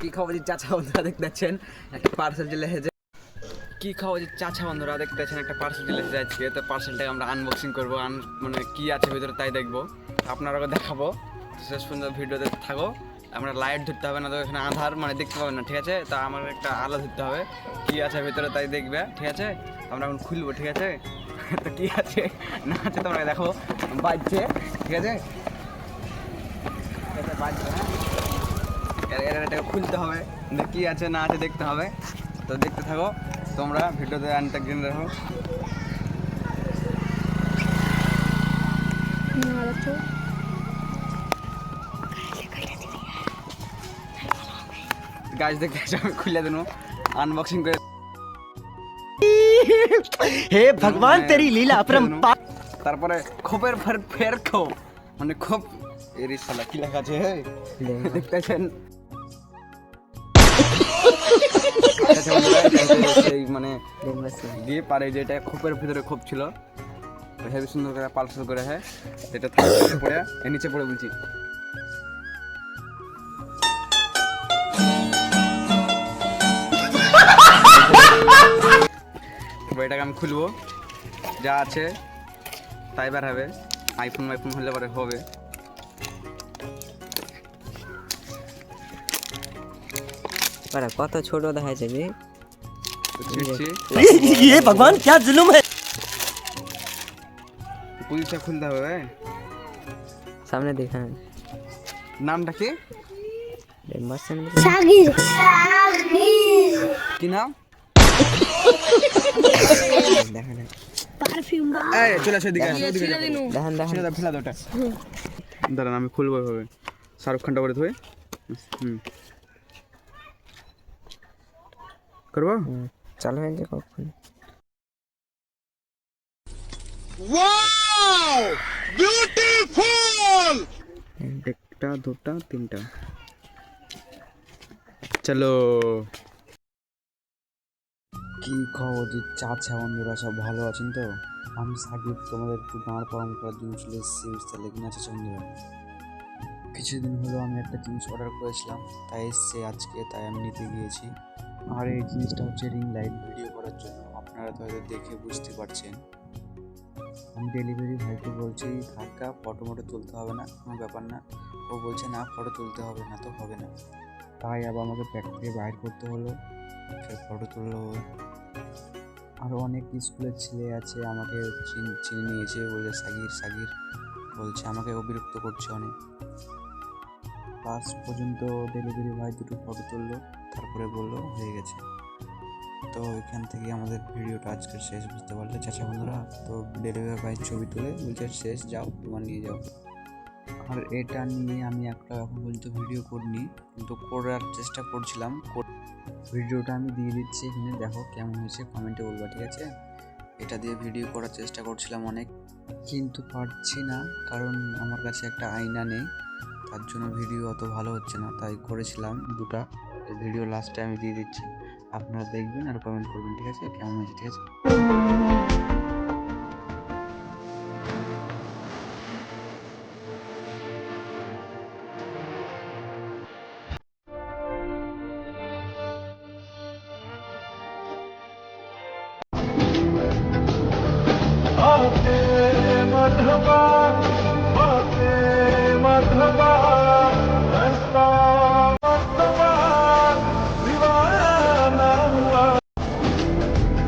কি খবর যে চাচা বন্ধুরা দেখতে পাচ্ছেন? একটা পার্সেল চলে এসেছে। কি খবর যে চাচা বন্ধুরা দেখতে পাচ্ছেন? একটা পার্সেল চলে এসেছে আজকে। তো পার্সেলটাকে আমরা আনবক্সিং করব। আন মানে কি আছে ভিতরে তাই দেখব। আপনারাও দেখাবো। শেষ পর্যন্ত ভিডিওতে থাকো। আমরা লাইট ধরতে হবে না তো এখানে আধার মানে দেখতে পাবেন না ঠিক আছে? তা আমার একটা আলো ধরতে হবে। কি আছে ভিতরে তাই দেখবে ঠিক আছে? আমরা এখন খুলবো ঠিক আছে? তো কি আছে? না আছে তোমরা দেখো বাজছে ঠিক আছে? ঠিক আছে, বাজছে হ্যাঁ? এর- এর এটা খুলতে হবে যে কি আছে না আছে দেখতে হবে তো দেখতে থাকো তোমরা ভিডিওতে আনতে কিনে রাখো গাছ দেখতে পাচ্ছ, আমি খুলে দেবো আনবক্সিং করে हे भगवान तेरी लीला अपरंपार তারপরে খোপের ফের ফের খো মানে খোপ এর শালা কি লেখা আছে হে? দেখতেছেন মানে দিয়ে পারে যে এটা খোপের ভিতরে খোপ ছিল। হেভি সুন্দর করে পালসাল করে হ্যাঁ এটা পড়ে নিচে পড়ে বলছি। এটাকে আমি খুলবো, যা আছে তাই বার হবে। আইফোন আইফোন হলে পরে হবে। পারা কত ছোট দেখা যাবে তো ছিঁড়ছি ये भगवान क्या जुलुम है পুলিশটা খুলতে হবে সামনে দেখান নামটা কি মার্সেন সাগির কি নাম দেখান পারফিউম এই চলে আসো এদিকে আসো এদিকে যাও। দেখান দেখান ছেড়ে দাও ফেলা দাও ওটা দাঁড়ান আমি খুলবো এভাবে শাহরুখ খানটা করে ধোয় হুম করব? চালু হয়েছে কখন। একটা দুটা তিনটা। চলো। কি খবর যে চাচা বন্ধুরা সব ভালো আছেন তো? আমি সাকিব তোমাদের একটু দাঁড় পালন করার জন্য চলে এসেছি তাহলে কিনা চাচা বন্ধুরা কিছুদিন হলো আমি একটা জিনিস অর্ডার করেছিলাম তাই এসছে আজকে তাই আমি নিতে গিয়েছি। আর এই জিনিসটা হচ্ছে রিং লাইট ভিডিও করার জন্য আপনারা তো হয়তো দেখে বুঝতে পারছেন। আমি ডেলিভারি ভাইকে বলছি হালকা ফটো মটো তুলতে হবে না, কোনো ব্যাপার না। ও বলছে, না ফটো তুলতে হবে না তো, হবে না। তাই আবার আমাকে ব্যাগ থেকে বাইর করতে হলো ফটো তুললো। আরও অনেক স্কুলের ছেলে আছে, আমাকে চিন- চিনে নিয়েছে বলে সাগির সাগির। বলছে, আমাকে অবিরক্ত করছে অনেক। লাস্ট পর্যন্ত ডেলিভারি ভাই দুটো ফটো তুললো। তারপরে বলল, হয়ে গেছে। তো এখান থেকে আমাদের ভিডিওটা আজকে শেষ, বুঝতে পারলে? চাচা বন্ধুরা, তো ডেলিভারি ভাই ছবি তুলে বলছে, শেষ, যাও, তোমার নিয়ে যাও। আর এটা নিয়ে আমি একটা এখন পর্যন্ত ভিডিও করিনি, কিন্তু করার চেষ্টা করছিলাম। কর- ভিডিওটা আমি দিয়ে দিচ্ছি এখানে, দেখো কেমন হয়েছে কমেন্টে বলবা, ঠিক আছে? এটা দিয়ে ভিডিও করার চেষ্টা করছিলাম অনেক, কিন্তু পারছি না, কারণ আমার কাছে একটা আয়না নেই, তার জন্য ভিডিও অত ভালো হচ্ছে না, তাই করেছিলাম দুটা। ভিডিও লাস্টে আমি দিয়ে দিচ্ছি আপনারা দেখবেন আর কমেন্ট করবেন ঠিক আছে কেমন হয়েছে ঠিক আছে मधुबा